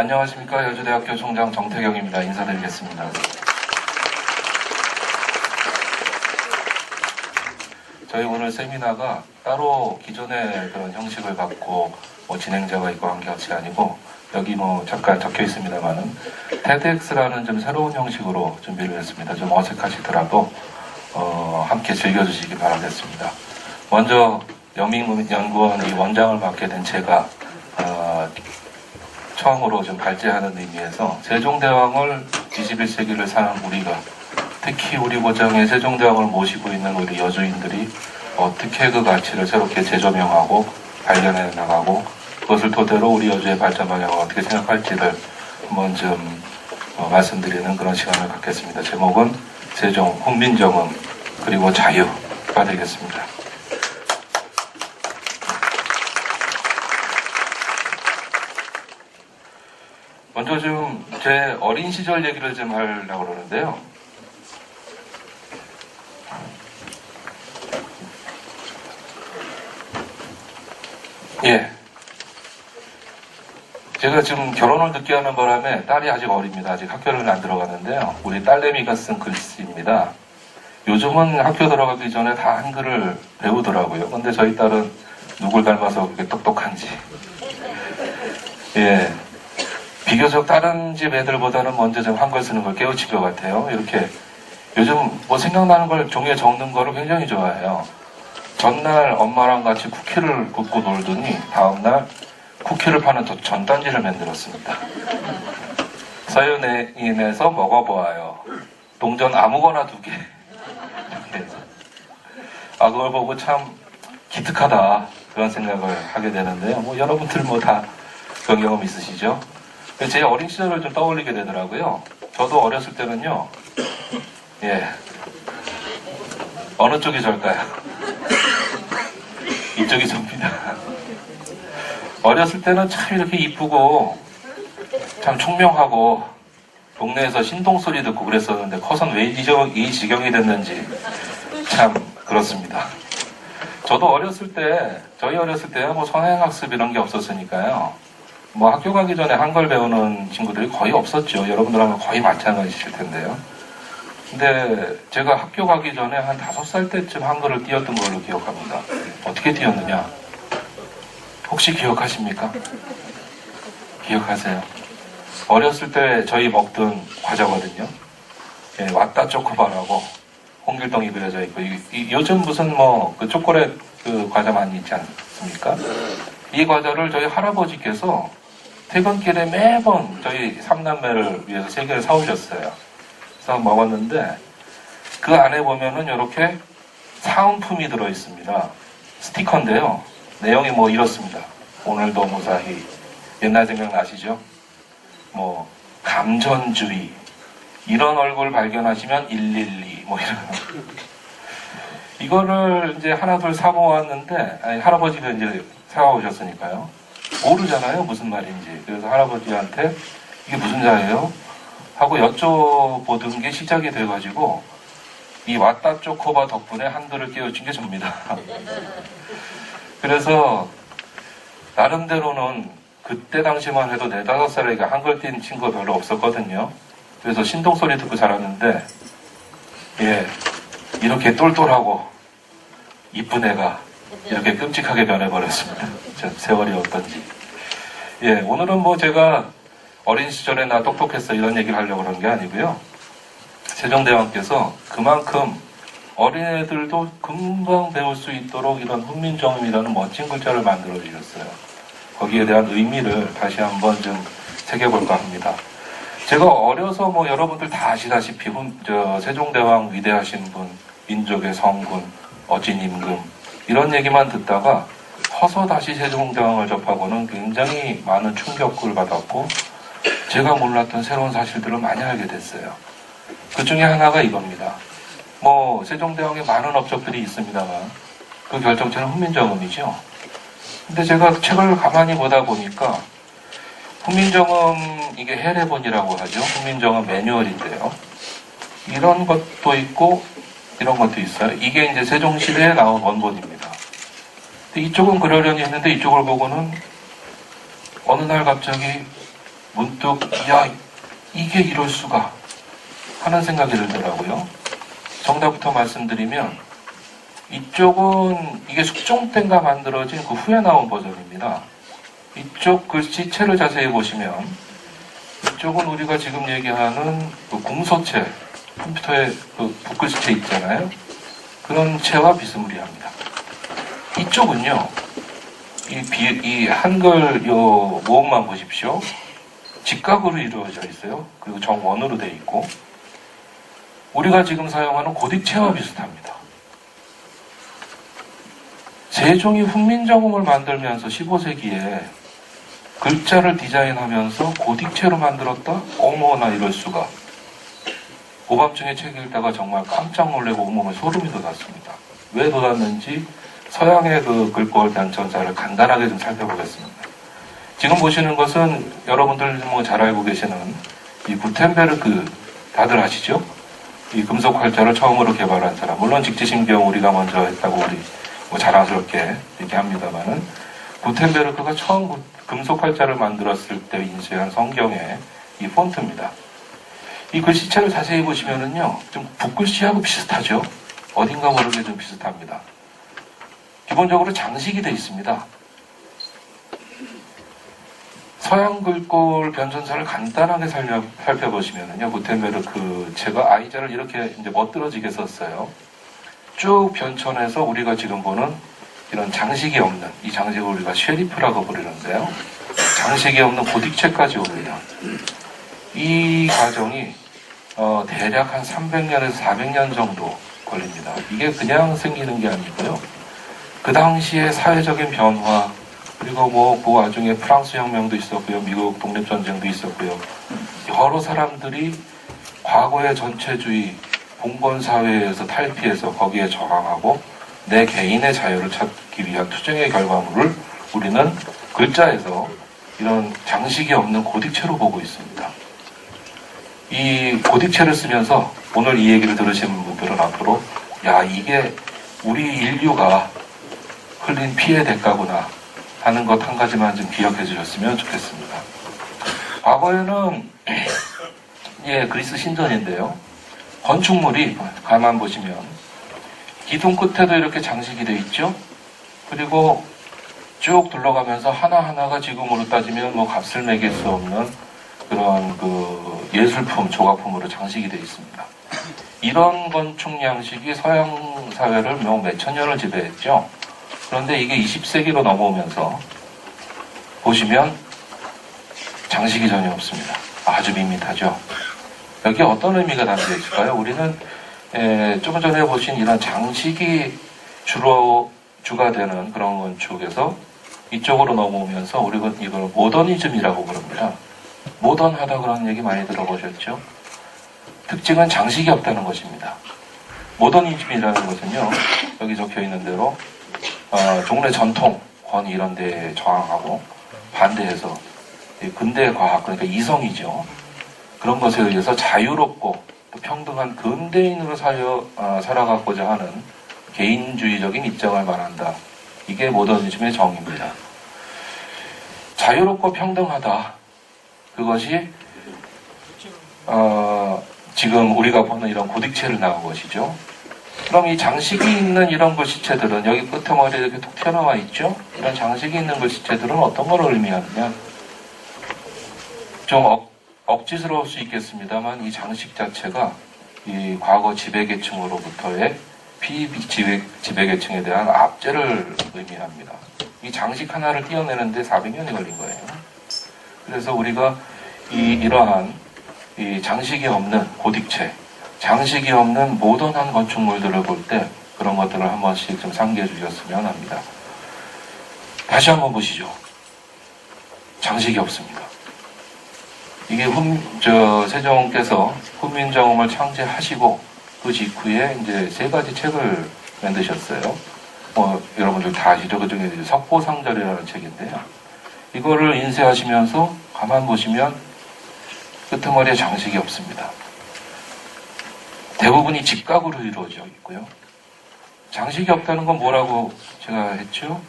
안녕하십니까 여주대학교 총장 정태경입니다. 인사드리겠습니다. 저희 오늘 세미나가 따로 기존의 그런 형식을 갖고 뭐 진행자가 있고 한 것이 아니고 여기 뭐 잠깐 적혀 있습니다만은 TEDx라는 좀 새로운 형식으로 준비를 했습니다. 좀 어색하시더라도 어, 함께 즐겨주시기 바라겠습니다. 먼저 영민연구원 이 원장을 맡게 된 제가 어, 처음으로 좀 발제하는 의미에서 세종대왕을 21세기를 사는 우리가 특히 우리 고장의 세종대왕을 모시고 있는 우리 여주인들이 어떻게 그 가치를 새롭게 재조명하고 발견해 나가고 그것을 토대로 우리 여주의 발전 방향을 어떻게 생각할지를 한번 좀 어, 말씀드리는 그런 시간을 갖겠습니다. 제목은 세종, 훈민정음, 그리고 자유가 되겠습니다. 먼저 좀 제 어린 시절 얘기를 좀 하려고 그러는데요. 예. 제가 지금 결혼을 늦게 하는 바람에 딸이 아직 어립니다. 아직 학교를 안 들어갔는데요. 우리 딸내미가 쓴 글씨입니다. 요즘은 학교 들어가기 전에 다 한글을 배우더라고요. 근데 저희 딸은 누굴 닮아서 그렇게 똑똑한지. 예. 비교적 다른 집 애들보다는 먼저 좀 한글 쓰는 걸 깨우친 것 같아요. 이렇게 요즘 뭐 생각나는 걸 종이에 적는 거를 굉장히 좋아해요. 전날 엄마랑 같이 쿠키를 굽고 놀더니 다음날 쿠키를 파는 저 전단지를 만들었습니다. 서연인에서 먹어보아요. 동전 아무거나 두 개. 아 그걸 보고 참 기특하다 그런 생각을 하게 되는데요. 뭐 여러분들 뭐 다 그런 경험 있으시죠? 제 어린 시절을 좀 떠올리게 되더라고요. 저도 어렸을 때는요. 예. 어느 쪽이 절까요? 이쪽이 접니다. 어렸을 때는 참 이렇게 이쁘고 참 총명하고 동네에서 신동 소리 듣고 그랬었는데 커선 왜 이 지경- 이 지경이 됐는지 참 그렇습니다. 저도 어렸을 때 저희 어렸을 때야 뭐 선행학습 이런 게 없었으니까요. 뭐 학교 가기 전에 한글 배우는 친구들이 거의 없었죠. 여러분들하고 거의 마찬가지실 텐데요. 근데 제가 학교 가기 전에 한 다섯 살 때쯤 한글을 띄웠던 걸로 기억합니다. 어떻게 띄웠느냐? 혹시 기억하십니까? 기억하세요? 어렸을 때 저희 먹던 과자거든요. 예, 왔다 초코바라고 홍길동이 그려져 있고 이- 이- 요즘 무슨 뭐 그 초콜릿 그 과자 많이 있지 않습니까? 이 과자를 저희 할아버지께서 퇴근길에 매번 저희 삼남매를 위해서 세 개를 사오셨어요. 그래서 먹었는데 그 안에 보면은 이렇게 사은품이 들어 있습니다. 스티커인데요. 내용이 뭐 이렇습니다. 오늘도 무사히 옛날 생각 나시죠? 뭐 감전주의 이런 얼굴 발견하시면 112 뭐 이런 이거를 이제 하나 둘 사고 왔는데 아니, 할아버지가 이제 사오셨으니까요. 모르잖아요 무슨 말인지 그래서 할아버지한테 이게 무슨 자예요? 하고 여쭤보던 게 시작이 돼가지고 이 왔다 쪼코바 덕분에 한글을 깨우친 게 접니다. 그래서 나름대로는 그때 당시만 해도 네 다섯 살에 한글 띈 친구가 별로 없었거든요. 그래서 신동 소리 듣고 자랐는데 예 이렇게 똘똘하고 이쁜 애가 이렇게 끔찍하게 변해버렸습니다. 저 세월이 어떤지. 예 오늘은 뭐 제가 어린 시절에 나 똑똑했어 이런 얘기를 하려고 그런 게 아니고요. 세종대왕께서 그만큼 어린애들도 금방 배울 수 있도록 이런 훈민정음이라는 멋진 글자를 만들어 주셨어요. 거기에 대한 의미를 다시 한번 좀 새겨볼까 합니다. 제가 어려서 뭐 여러분들 다 아시다시피 훈- 저 세종대왕 위대하신 분, 민족의 성군, 어진 임금 이런 얘기만 듣다가 커서 다시 세종대왕을 접하고는 굉장히 많은 충격을 받았고 제가 몰랐던 새로운 사실들을 많이 알게 됐어요. 그 중에 하나가 이겁니다. 뭐 세종대왕에 많은 업적들이 있습니다만 그 결정체는 훈민정음이죠. 근데 제가 책을 가만히 보다 보니까 훈민정음 이게 해례본이라고 하죠. 훈민정음 매뉴얼인데요. 이런 것도 있고 이런 것도 있어요. 이게 이제 세종시대에 나온 원본입니다. 이쪽은 그러려니 했는데 이쪽을 보고는 어느 날 갑자기 문득 야 이게 이럴 수가 하는 생각이 들더라고요. 정답부터 말씀드리면 이쪽은 이게 숙종 때인가 만들어진 그 후에 나온 버전입니다. 이쪽 글씨체를 자세히 보시면 이쪽은 우리가 지금 얘기하는 그 궁서체 컴퓨터에 그 붓글씨체 있잖아요. 그런 체와 비스무리합니다. 이쪽은요. 이, 비, 이 한글 요 모음만 보십시오. 직각으로 이루어져 있어요. 그리고 정원으로 돼 있고 우리가 지금 사용하는 고딕체와 비슷합니다. 세종이 훈민정음을 만들면서 15세기에 글자를 디자인하면서 고딕체로 만들었다? 어머나 이럴 수가. 오밤중에 책 읽다가 정말 깜짝 놀래고 온몸에 소름이 돋았습니다. 왜 돋았는지 서양의 그 글꼴 변천사를 간단하게 좀 살펴보겠습니다. 지금 보시는 것은 여러분들 뭐 잘 알고 계시는 이 구텐베르크 다들 아시죠? 이 금속 활자를 처음으로 개발한 사람. 물론 직지신경 우리가 먼저 했다고 우리 뭐 자랑스럽게 얘기합니다만은 구텐베르크가 처음 구- 금속 활자를 만들었을 때 인쇄한 성경의 이 폰트입니다. 이 글씨체를 자세히 보시면은요, 좀 붓글씨하고 비슷하죠? 어딘가 모르게 좀 비슷합니다. 기본적으로 장식이 되어 있습니다. 서양 글꼴 변전사를 간단하게 살려, 살펴보시면은요, 구텐베르크 제가 아이자를 이렇게 이제 멋들어지게 썼어요. 쭉 변천해서 우리가 지금 보는 이런 장식이 없는 이 장식을 우리가 쉐리프라고 부르는데요. 장식이 없는 고딕체까지 옵니다. 이 과정이 어, 대략 한 300년에서 400년 정도 걸립니다. 이게 그냥 생기는 게 아니고요. 그 당시의 사회적인 변화 그리고 뭐 그 와중에 프랑스 혁명도 있었고요, 미국 독립 전쟁도 있었고요. 여러 사람들이 과거의 전체주의 봉건 사회에서 탈피해서 거기에 저항하고 내 개인의 자유를 찾기 위한 투쟁의 결과물을 우리는 글자에서 이런 장식이 없는 고딕체로 보고 있습니다. 이 고딕체를 쓰면서 오늘 이 얘기를 들으시는 분들은 앞으로 야 이게 우리 인류가 흘린 피해 대가구나 하는 것 한 가지만 좀 기억해 주셨으면 좋겠습니다. 과거에는 예 그리스 신전인데요. 건축물이 가만 보시면 기둥 끝에도 이렇게 장식이 되어 있죠. 그리고 쭉 둘러가면서 하나하나가 지금으로 따지면 뭐 값을 매길 수 없는 그런 그 예술품, 조각품으로 장식이 되어 있습니다. 이런 건축 양식이 서양 사회를 뭐 몇천 년을 지배했죠. 그런데 이게 20세기로 넘어오면서 보시면 장식이 전혀 없습니다. 아주 밋밋하죠. 여기 어떤 의미가 담겨 있을까요? 우리는 에, 조금 전에 보신 이런 장식이 주로 주가 되는 그런 건축에서 이쪽으로 넘어오면서 우리가 이걸 모더니즘이라고 부릅니다. 모던하다 그런 얘기 많이 들어보셨죠? 특징은 장식이 없다는 것입니다. 모더니즘이라는 것은요, 여기 적혀 있는 대로 어, 종래 전통, 권위 이런 데에 저항하고 반대해서 이 근대 과학, 그러니까 이성이죠. 그런 것에 의해서 자유롭고 또 평등한 근대인으로 살려, 어, 살아가고자 하는 개인주의적인 입장을 말한다. 이게 모더니즘의 정의입니다. 자유롭고 평등하다. 그것이 어, 지금 우리가 보는 이런 고딕체를 나온 것이죠. 그럼 이 장식이 있는 이런 글씨체들은 여기 끝머리에 이렇게 톡 튀어나와 있죠? 이런 장식이 있는 글씨체들은 어떤 걸 의미하느냐? 좀 억, 억지스러울 수 있겠습니다만 이 장식 자체가 이 과거 지배계층으로부터의 피지배 지배계층에 대한 압제를 의미합니다. 이 장식 하나를 띄어내는데 400년이 걸린 거예요. 그래서 우리가 이 이러한 이 장식이 없는 고딕체, 장식이 없는 모던한 건축물들을 볼 때 그런 것들을 한 번씩 좀 상기해 주셨으면 합니다. 다시 한번 보시죠. 장식이 없습니다. 이게 훈, 저, 세종께서 훈민정음을 창제하시고 그 직후에 이제 세 가지 책을 만드셨어요. 뭐, 여러분들 다 아시죠? 그 중에 이제 석고상절이라는 책인데요. 이거를 인쇄하시면서 가만 보시면 끄트머리에 장식이 없습니다. 대부분이 직각으로 이루어져 있고요. 장식이 없다는 건 뭐라고 제가 했죠?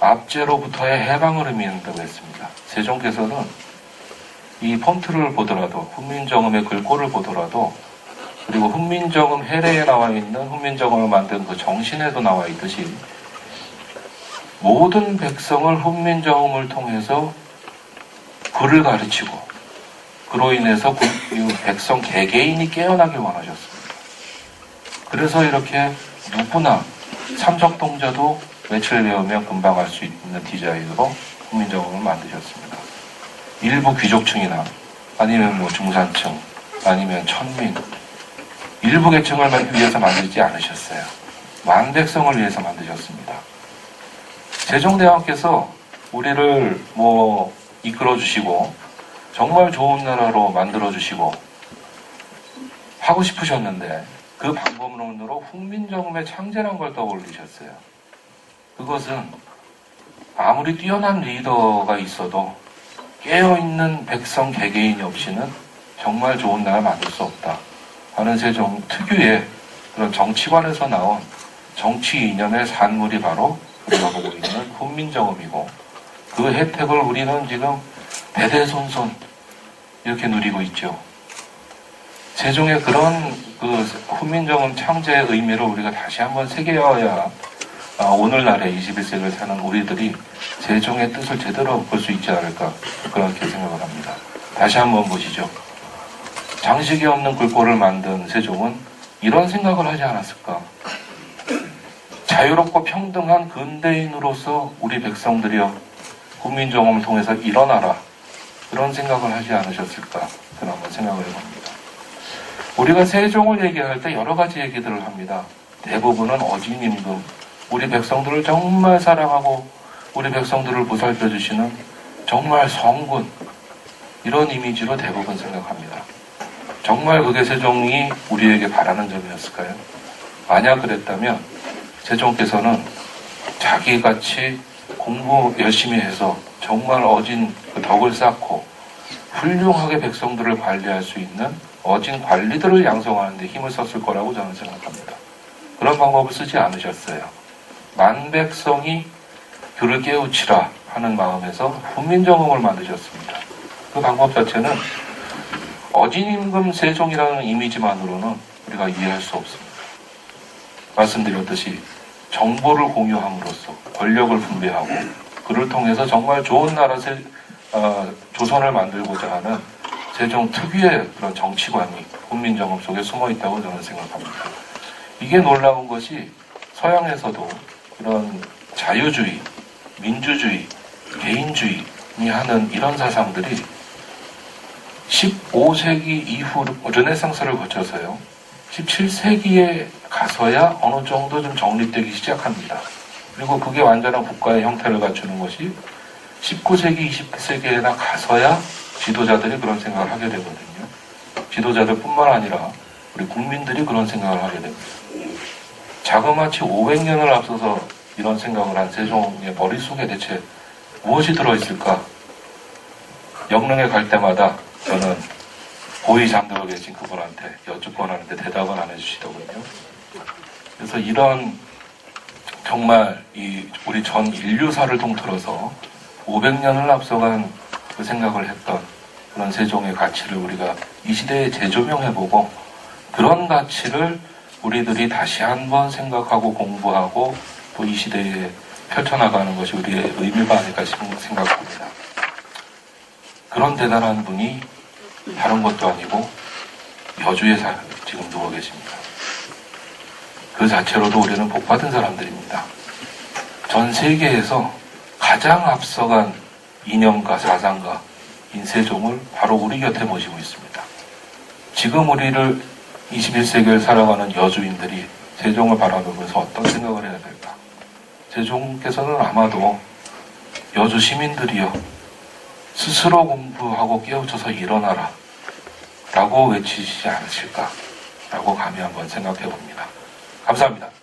압제로부터의 해방을 의미한다고 했습니다. 세종께서는 이 폰트를 보더라도 훈민정음의 글꼴을 보더라도 그리고 훈민정음 해례에 나와 있는 훈민정음을 만든 그 정신에도 나와 있듯이 모든 백성을 훈민정음을 통해서 글을 가르치고 그로 인해서 그- 이 백성 개개인이 깨어나길 원하셨습니다. 그래서 이렇게 누구나 삼척동자도 며칠 배우면 금방 할 수 있는 디자인으로 훈민정음을 만드셨습니다. 일부 귀족층이나 아니면 뭐 중산층 아니면 천민 일부 계층을 위해서 만들지 않으셨어요. 만백성을 위해서 만드셨습니다. 세종대왕께서 우리를 뭐 이끌어 주시고 정말 좋은 나라로 만들어 주시고 하고 싶으셨는데 그 방법론으로 훈민정음의 창제란 걸 떠올리셨어요. 그것은 아무리 뛰어난 리더가 있어도 깨어있는 백성 개개인이 없이는 정말 좋은 나라 만들 수 없다. 하는 세종 특유의 그런 정치관에서 나온 정치 이념의 산물이 바로 우리가 보고 있는 훈민정음이고 그 혜택을 우리는 지금 대대손손 이렇게 누리고 있죠. 세종의 그런 그 훈민정음 창제의 의미를 우리가 다시 한번 새겨야 아, 오늘날의 21세기를 사는 우리들이 세종의 뜻을 제대로 볼 수 있지 않을까 그렇게 생각을 합니다. 다시 한번 보시죠. 장식이 없는 글꼴을 만든 세종은 이런 생각을 하지 않았을까? 자유롭고 평등한 근대인으로서 우리 백성들이여 국민정음을 통해서 일어나라. 그런 생각을 하지 않으셨을까? 그런 한번 생각을 해봅니다. 우리가 세종을 얘기할 때 여러 가지 얘기들을 합니다. 대부분은 어진임금, 우리 백성들을 정말 사랑하고 우리 백성들을 보살펴 주시는 정말 성군, 이런 이미지로 대부분 생각합니다. 정말 그게 세종이 우리에게 바라는 점이었을까요? 만약 그랬다면 세종께서는 자기같이 공부 열심히 해서 정말 어진 그 덕을 쌓고 훌륭하게 백성들을 관리할 수 있는 어진 관리들을 양성하는 데 힘을 썼을 거라고 저는 생각합니다. 그런 방법을 쓰지 않으셨어요. 만백성이 교를 깨우치라 하는 마음에서 훈민정음을 만드셨습니다. 그 방법 자체는 어진임금 세종이라는 이미지만으로는 우리가 이해할 수 없습니다. 말씀드렸듯이 정보를 공유함으로써 권력을 분배하고 그를 통해서 정말 좋은 나라 세, 어, 조선을 만들고자 하는 세종 특유의 그런 정치관이 훈민정음 속에 숨어 있다고 저는 생각합니다. 이게 놀라운 것이 서양에서도 이런 자유주의, 민주주의, 개인주의 하는 이런 사상들이 15세기 이후 르네상스를 거쳐서요. 17세기에 가서야 어느 정도 좀 정립되기 시작합니다. 그리고 그게 완전한 국가의 형태를 갖추는 것이 19세기, 20세기에나 가서야 지도자들이 그런 생각을 하게 되거든요. 지도자들 뿐만 아니라 우리 국민들이 그런 생각을 하게 됩니다. 자그마치 500년을 앞서서 이런 생각을 한 세종의 머릿속에 대체 무엇이 들어있을까? 영릉에 갈 때마다 저는 고이 잠들어 계신 그분한테 여쭙곤 하는데 대답을 안 해주시더군요. 그래서 이런 정말 이 우리 전 인류사를 통틀어서 500년을 앞서간 그 생각을 했던 그런 세종의 가치를 우리가 이 시대에 재조명해보고 그런 가치를 우리들이 다시 한번 생각하고 공부하고 또 이 시대에 펼쳐나가는 것이 우리의 의미가 아닐까 생각합니다. 그런 대단한 분이 다른 것도 아니고 여주에 사, 지금 누워 계십니다. 그 자체로도 우리는 복받은 사람들입니다. 전 세계에서 가장 앞서간 이념가, 사상가, 인세종을 바로 우리 곁에 모시고 있습니다. 지금 우리를 21세기를 살아가는 여주인들이 세종을 바라보면서 어떤 생각을 해야 될까? 세종께서는 아마도 여주 시민들이여 스스로 공부하고 깨우쳐서 일어나라 라고 외치시지 않으실까 라고 감히 한번 생각해 봅니다. 감사합니다.